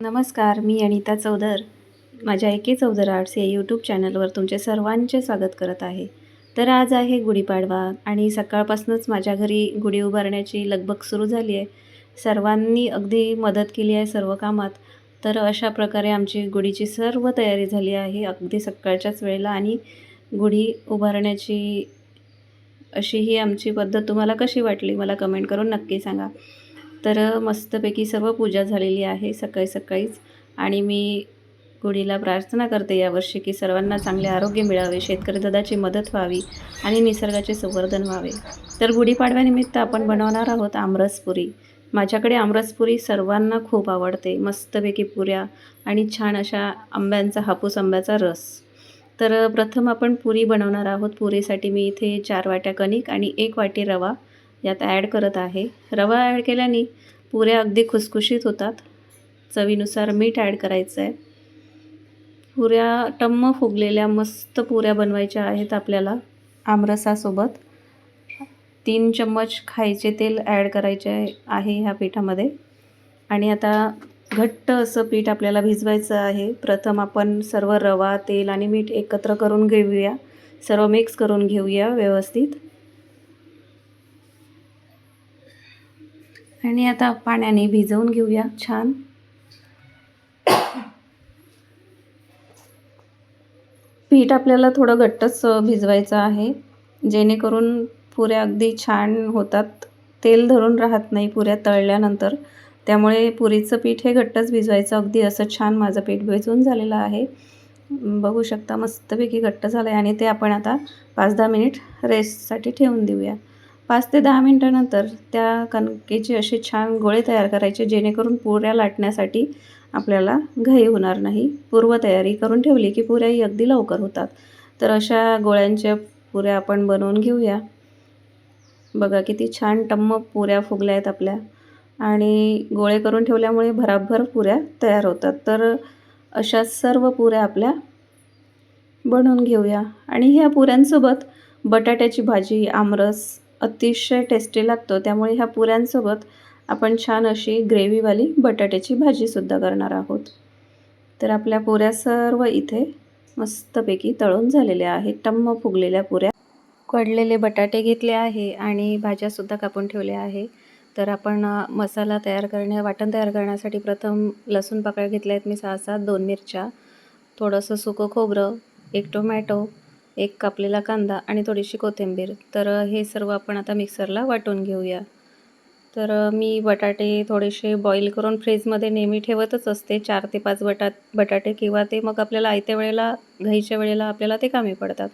नमस्कार मी अनिता चौधर. माझ्या एके चौधर आर्ट्स या यूट्यूब चॅनलवर तुमचे सर्वांचे स्वागत करत आहे. तर आज आहे गुढीपाडवा आणि सकाळपासूनच माझ्या घरी गुढी उभारण्याची लगबग सुरू झाली आहे. सर्वांनी अगदी मदत केली आहे सर्व कामात. तर अशा प्रकारे आमची गुढीची सर्व तयारी झाली आहे अगदी सकाळच्याच वेळेला आणि गुढी उभारण्याची अशी ही आमची पद्धत तुम्हाला कशी वाटली? मला कमेंट करून नक्की सांगा. तर मस्तपैकी सर्व पूजा झालेली आहे सकाळी सकाळीच. आणि मी गुढीला प्रार्थना करते यावर्षी की सर्वांना चांगले आरोग्य मिळावे शेतकरी दादाची मदत व्हावी आणि निसर्गाचे संवर्धन व्हावे. तर गुढीपाडव्यानिमित्त आपण बनवणार आहोत आमरसपुरी माझ्याकडे आमरसपुरी सर्वांना खूप आवडते. मस्तपैकी पुऱ्या आणि छान अशा आंब्यांचा हापूस आंब्याचा रस. तर प्रथम आपण पुरी बनवणार आहोत. पुरीसाठी मी इथे चार वाट्या कणिक आणि एक वाटी रवा यात ॲड करत आहे. रवा ॲड केल्याने पुऱ्या अगदी खुसखुशीत होतात. चवीनुसार मीठ ॲड करायचं आहे पुऱ्या टम्म फुगलेल्या मस्त पुऱ्या बनवायच्या आहेत आपल्याला आमरसासोबत. तीन चम्मच खायचे तेल ॲड करायचे आहे ह्या पिठामध्ये. आणि आता घट्ट असं पीठ आपल्याला भिजवायचं आहे. प्रथम आपण सर्व रवा तेल आणि मीठ एकत्र करून घेऊया. सर्व मिक्स करून घेऊया व्यवस्थित. आणि आता पाण्याने भिजवून घेऊया. छान. पीठ आपल्याला थोडं घट्टच भिजवायचं आहे. जेणेकरून पुऱ्या अगदी छान होतात. तेल धरून राहत नाही पुऱ्या तळल्यानंतर. त्यामुळे पुरीचं पीठ हे घट्टच भिजवायचं. अगदी असं छान माझं पीठ भिजवून झालेलं आहे. बघू शकता मस्तपैकी घट्ट झालं आहे आणि ते आपण आता पाच दहा मिनिट रेस्टसाठी ठेवून देऊया. पाच ते दहा मिनटानंतर त्या कणकेचे असे छान गोळे तयार करायचे जेणेकरून पुऱ्या लाटण्यासाठी आपल्याला घाई होणार नाही. पूर्वतयारी करून ठेवली की पुऱ्याही अगदी लवकर होतात. तर अशा गोळ्यांच्या पुऱ्या आपण बनवून घेऊया. बघा किती छान टम्म पुऱ्या फुगल्या आहेत आपल्या. आणि गोळे करून ठेवल्यामुळे भराभर पुऱ्या तयार होतात. तर अशा सर्व पुऱ्या आपल्या बनवून घेऊया. आणि ह्या पुऱ्यांसोबत बटाट्याची भाजी आमरस अतिशय टेस्टी लागतो. त्यामुळे ह्या पुऱ्यांसोबत आपण छान अशी ग्रेव्हीवाली बटाट्याची भाजीसुद्धा करणार आहोत. तर आपल्या पुऱ्या सर्व इथे मस्तपैकी तळून झालेल्या आहेत. टम्म फुगलेल्या पुऱ्या. कडलेले बटाटे घेतले आहे आणि भाज्यासुद्धा कापून ठेवल्या आहे. तर आपण मसाला तयार करण्या वाटण तयार करण्यासाठी प्रथम लसूण पाकळ्या घेतल्या आहेत. मी सहा सात दोन मिरच्या थोडंसं सुकं खोबरं एक टोमॅटो एक कापलेला कांदा आणि थोडीशी कोथिंबीर. तर हे सर्व आपण आता मिक्सरला वाटून घेऊया. तर मी बटाटे थोडेसे बॉईल करून फ्रीजमध्ये नेहमी ठेवतच असते. चार ते पाच बटा बटाटे किंवा ते मग आपल्याला आयत्या वेळेला घाईच्या वेळेला आपल्याला ते कामी पडतात.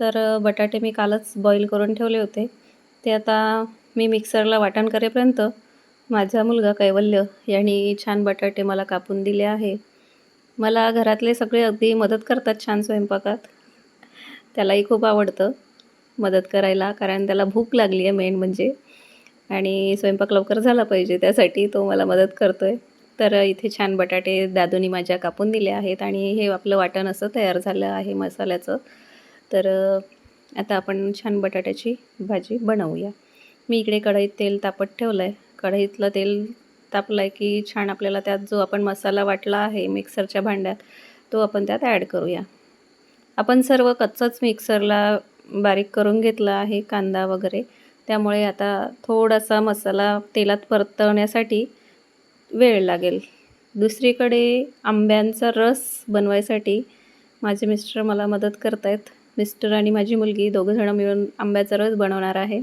तर बटाटे मी कालच बॉईल करून ठेवले होते. ते आता मी मिक्सरला वाटण करेपर्यंत माझा मुलगा कैवल्य यांनी छान बटाटे मला कापून दिले आहे. मला घरातले सगळे अगदी मदत करतात छान स्वयंपाकात. त्यालाही खूप आवडतं मदत करायला कारण त्याला भूक लागली आहे मेन म्हणजे. आणि स्वयंपाक लवकर झाला पाहिजे त्यासाठी तो मला मदत करतो आहे तर इथे छान बटाटे दादूनी माझ्या कापून दिले आहेत आणि हे आपलं वाटण असं तयार झालं आहे मसाल्याचं. तर आता आपण छान बटाट्याची भाजी बनवूया. मी इकडे कढईत तेल तापत ठेवलं आहे कढईतलं तेल तापलं आहे की छान आपल्याला त्यात जो आपण मसाला वाटला आहे मिक्सरच्या भांड्यात तो आपण त्यात ॲड करूया. आपण सर्व कच्चंच मिक्सरला बारीक करून घेतलं आहे कांदा वगैरे. त्यामुळे आता थोडासा मसाला तेलात परतवण्यासाठी वेळ लागेल. दुसरीकडे आंब्यांचा रस बनवायसाठी माझे मिस्टर मला मदत करत आहेत मिस्टर आणि माझी मुलगी दोघंजणं मिळून आंब्याचा रस बनवणार आहे.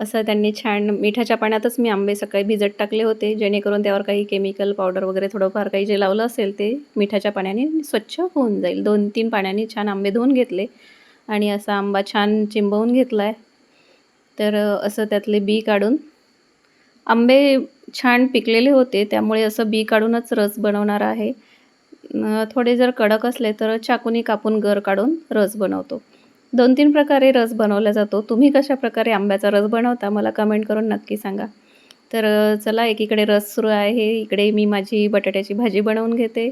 असं त्यांनी छान मिठाच्या पाण्यातच मी आंबे सकाळी भिजत टाकले होते. जेणेकरून त्यावर काही केमिकल पावडर वगैरे थोडंफार काही जे लावलं असेल ते मिठाच्या पाण्याने स्वच्छ होऊन जाईल. दोन तीन पाण्याने छान आंबे धुवून घेतले आणि असा आंबा छान चिंबवून घेतला आहे तर असं त्यातले बी काढून आंबे छान पिकलेले होते. त्यामुळे असं बी काढूनच रस बनवणार आहे. थोडे जर कडक असले तर चाकूनी कापून गर काढून रस बनवतो. दोन तीन प्रकारे रस बनवला जातो. तुम्ही कशा प्रकारे आंब्याचा रस बनवता मला कमेंट करून नक्की सांगा. तर चला एकीकडे रस सुरू आहे. इकडे मी माझी बटाट्याची भाजी बनवून घेते.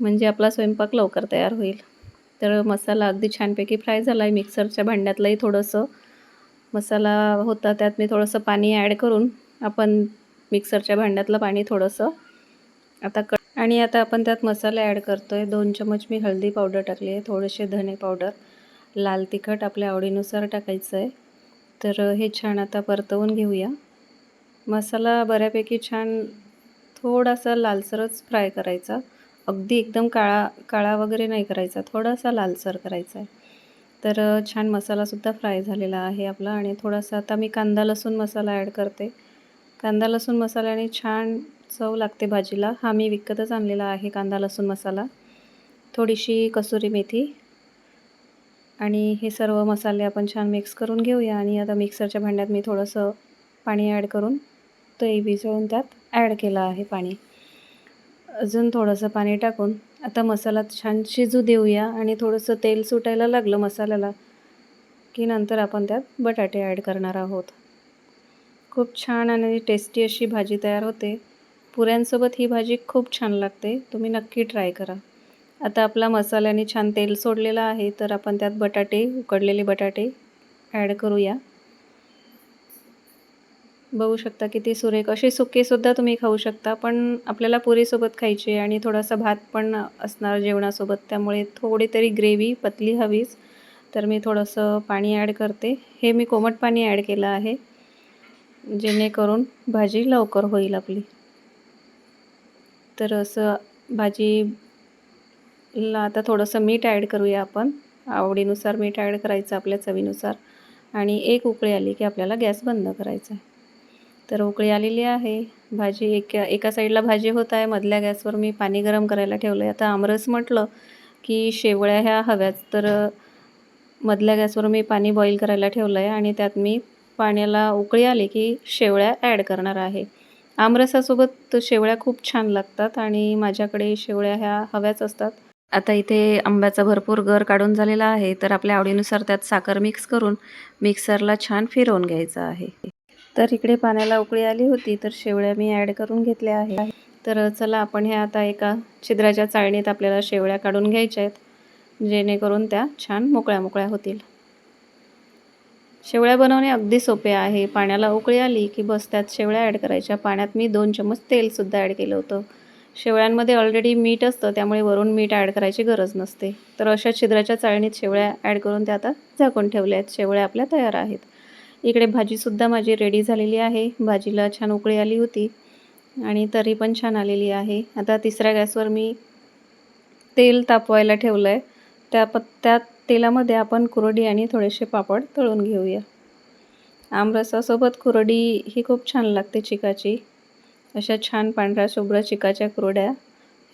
म्हणजे आपला स्वयंपाक लवकर तयार होईल. तर मसाला अगदी छानपैकी फ्राय झाला आहे मिक्सरच्या भांड्यातलंही थोडंसं मसाला होता. त्यात मी थोडंसं पाणी ॲड करून आपण मिक्सरच्या भांड्यातलं पाणी थोडंसं आता क आणि आता आपण त्यात मसाला ॲड करतो आहे दोन चमच मी हळदी पावडर टाकली आहे. थोडेसे धने पावडर. लाल तिखट आपल्या आवडीनुसार टाकायचं आहे. तर हे छान आता परतवून घेऊया. मसाला बऱ्यापैकी छान थोडासा लालसरच फ्राय करायचा. अगदी एकदम काळा काळा वगैरे नाही करायचा. थोडासा लालसर करायचा आहे. तर छान मसालासुद्धा फ्राय झालेला आहे आपला आणि थोडासा आता मी कांदा लसूण मसाला ॲड करते. कांदा लसूण मसाल्याने छान चव लागते भाजीला. हा मी विकतच आणलेला आहे कांदा लसूण मसाला. थोडीशी कसुरी मेथी आणि हे सर्व मसाले आपण छान मिक्स करून घेऊया. आणि आता मिक्सरच्या भांड्यात मी थोडंसं पाणी ॲड करून दही भिजवून त्यात ॲड केलं आहे पाणी. अजून थोडंसं पाणी टाकून आता मसाला छान शिजू देऊया. आणि थोडंसं तेल सुटायला लागलं मसाल्याला की नंतर आपण त्यात बटाटे ॲड करणार आहोत. खूप छान आणि टेस्टी अशी भाजी तयार होते. पुऱ्यांसोबत ही भाजी खूप छान लागते. तुम्ही नक्की ट्राय करा. आता आपला मसाल्याने छान तेल सोडलेलं आहे तर आपण त्यात बटाटे उकडलेले बटाटे ॲड करूया. बघू शकता किती सुरेख असे सुकेसुद्धा तुम्ही खाऊ शकता पण आपल्याला पुरीसोबत खायचे आणि थोडासा भात पण असणार जेवणासोबत त्यामुळे थोडी तरी ग्रेव्ही पतली हवीच. तर मी थोडंसं पाणी ॲड करते. हे मी कोमट पाणी ॲड केलं आहे जेणेकरून भाजी लवकर होईल आपली. तर असं भाजी ला आता थोडंसं मीठ ॲड करूया आपण. आवडीनुसार मीठ ॲड करायचं आपल्या चवीनुसार. आणि एक उकळी आली की आपल्याला गॅस बंद करायचा आहे. तर उकळी आलेली आहे. भाजी एक एका साईडला भाजी होत आहे. मधल्या गॅसवर मी पाणी गरम करायला ठेवलं आहे आता आमरस म्हटलं की शेवळ्या ह्या हव्याच तर मधल्या गॅसवर मी पाणी बॉईल करायला ठेवलं आहे आणि त्यात मी पाण्याला उकळी आली की शेवळ्या ॲड करणार आहे. आमरसासोबत शेवळ्या खूप छान लागतात आणि माझ्याकडे शेवळ्या ह्या हव्याच असतात. आता इथे आंब्याचा भरपूर गर काढून झालेला आहे तर आपल्या आवडीनुसार त्यात साखर मिक्स करून मिक्सरला छान फिरवून घ्यायचं आहे. तर इकडे पाण्याला उकळी आली होती तर शेवळ्या मी ॲड करून घेतल्या आहे तर चला आपण ह्या आता एका छिद्राच्या चाळणीत आपल्याला शेवळ्या काढून घ्यायच्या आहेत जेणेकरून त्या छान मोकळ्या मोकळ्या होतील. शेवळ्या बनवणे अगदी सोपे आहे. पाण्याला उकळी आली की बस त्यात शेवळ्या ॲड करायच्या. पाण्यात मी दोन चमच तेलसुद्धा ॲड केलं होतं. शेवळ्यांमध्ये ऑलरेडी मीठ असतं त्यामुळे वरून मीठ ॲड करायची गरज नसते. तर अशा छिद्राच्या चाळणीत शेवळ्या ॲड करून त्या आता झाकून ठेवल्या आहेत. शेवळ्या आपल्या तयार आहेत. इकडे भाजीसुद्धा माझी रेडी झालेली आहे. भाजीला छान उकळी आली होती आणि तरी पण छान आलेली आहे. आता तिसऱ्या गॅसवर मी तेल तापवायला ठेवलं आहे त्या प त्या तेलामध्ये आपण कुरडी आणि थोडेसे पापड तळून घेऊया. आमरसासोबत कुरडी ही खूप छान लागते चिकाची. अशा छान पांढऱ्या शुभ्र चिकाच्या कुरड्या.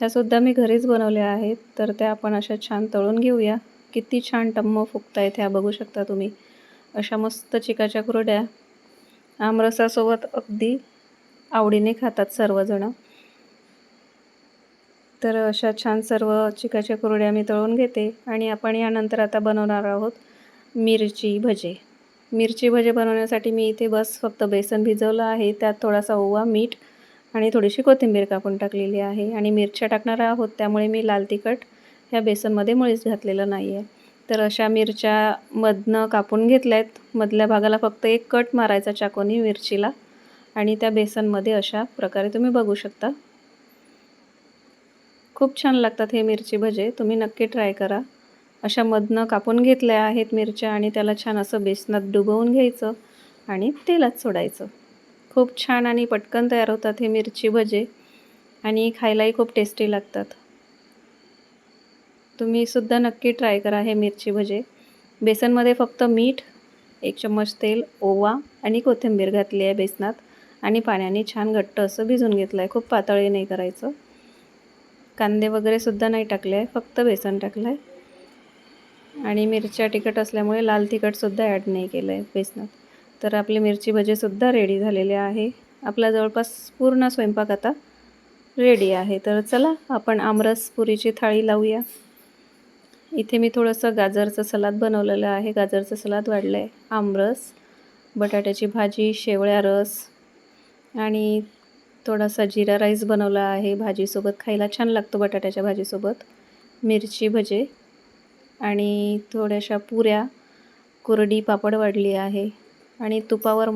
ह्यासुद्धा मी घरीच बनवल्या आहेत. तर त्या आपण अशा छान तळून घेऊया. किती छान टम्म फुगता आहेत ह्या बघू शकता तुम्ही. अशा मस्त चिकाच्या कुरड्या. आमरसासोबत अगदी आवडीने खातात सर्वजणं. तर अशा छान सर्व चिकाच्या कुरड्या मी तळून घेते आणि आपण यानंतर आता बनवणार आहोत मिरची भजे. मिरची भजे बनवण्यासाठी मी इथे बस फक्त बेसन भिजवलं आहे. त्यात थोडासा ओवा मीठ आणि थोडीशी कोथिंबीर कापून टाकलेली आहे. आणि मिरच्या टाकणार आहोत त्यामुळे मी लाल तिखट ह्या बेसनमध्ये मुळीच घातलेलं नाही आहे तर अशा मिरच्या मधनं कापून घेतल्या आहेत मधल्या भागाला फक्त एक कट मारायचा चाकोनी मिरचीला. आणि त्या बेसनमध्ये अशा प्रकारे तुम्ही बघू शकता. खूप छान लागतात हे मिरची भजे. तुम्ही नक्की ट्राय करा. अशा मधनं कापून घेतल्या आहेत मिरच्या आणि त्याला छान असं बेसनात डुबवून घ्यायचं आणि तेलात सोडायचं. खूप छान आणि पटकन तयार होतात हे मिरची भजे आणि खायलाही खूप टेस्टी लागतात. तुम्हीसुद्धा नक्की ट्राय करा हे मिरची भजे. बेसनमध्ये फक्त मीठ एक चम्मच तेल ओवा आणि कोथिंबीर घातली आहे बेसनात आणि पाण्याने छान घट्ट असं भिजून घेतलं आहे खूप पातळी नाही करायचं. कांदे वगैरेसुद्धा नाही टाकले आहे फक्त बेसन टाकलं आहे आणि मिरच्या तिखट असल्यामुळे लाल तिखटसुद्धा ॲड नाही केलं आहे बेसनात. तर आपले मिरची भजेसुद्धा रेडी झालेले आहे. आपला जवळपास पूर्ण स्वयंपाक आता रेडी आहे. तर चला आपण आमरस पुरीची थाळी लावूया. इथे मी थोडंसं गाजरचं सलाद बनवलेलं आहे. गाजरचं सलाद वाढलं आहे आमरस बटाट्याची भाजी शेवळ्या रस आणि थोडासा जिरा राईस बनवला आहे. भाजीसोबत खायला छान लागतो बटाट्याच्या भाजीसोबत. मिरची भजे आणि थोड्याशा पुऱ्या कुरडी पापड वाढली आहे. आणि तुपावर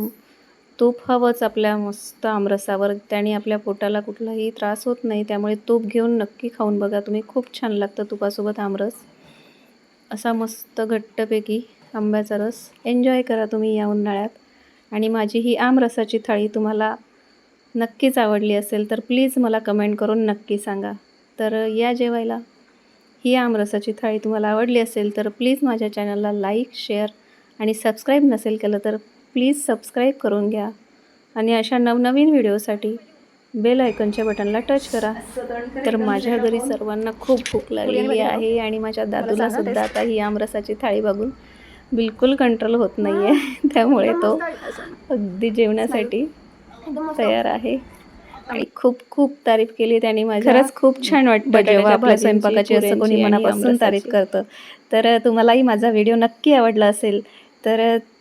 तूप हवंच आपल्या मस्त आमरसावर. त्याने आपल्या पोटाला कुठलाही त्रास होत नाही. त्यामुळे तूप घेऊन नक्की खाऊन बघा. तुम्ही खूप छान लागतं तुपासोबत आमरस. असा मस्त घट्टपैकी आंब्याचा रस. एन्जॉय करा तुम्ही या उन्हाळ्यात. आणि माझी ही आमरसाची थाळी तुम्हाला नक्कीच आवडली असेल तर प्लीज मला कमेंट करून नक्की सांगा. तर या जेवायला ही आमरसाची थाळी तुम्हाला आवडली असेल तर प्लीज माझ्या चॅनलला लाईक शेअर आणि सबस्क्राईब नसेल केलं तर प्लीज सबस्क्राईब करून घ्या आणि अशा नवनवीन व्हिडिओसाठी बेल आयकनच्या बटनला टच करा. तर माझ्या घरी सर्वांना खूप भूक लागलेली आहे आणि माझ्या दादूला सुद्धा आता ही आमरसाची थाळी बघून बिलकुल कंट्रोल होत नाही आहे त्यामुळे तो अगदी जेवणासाठी तयार आहे. आणि खूप खूप तारीफ केली त्याने माझी खरंच खूप छान वाटतं जेव्हा आपल्या स्वयंपाकाची असं कोणी मनापासून तारीफ करतं. तर तुम्हालाही माझा व्हिडिओ नक्की आवडला असेल तर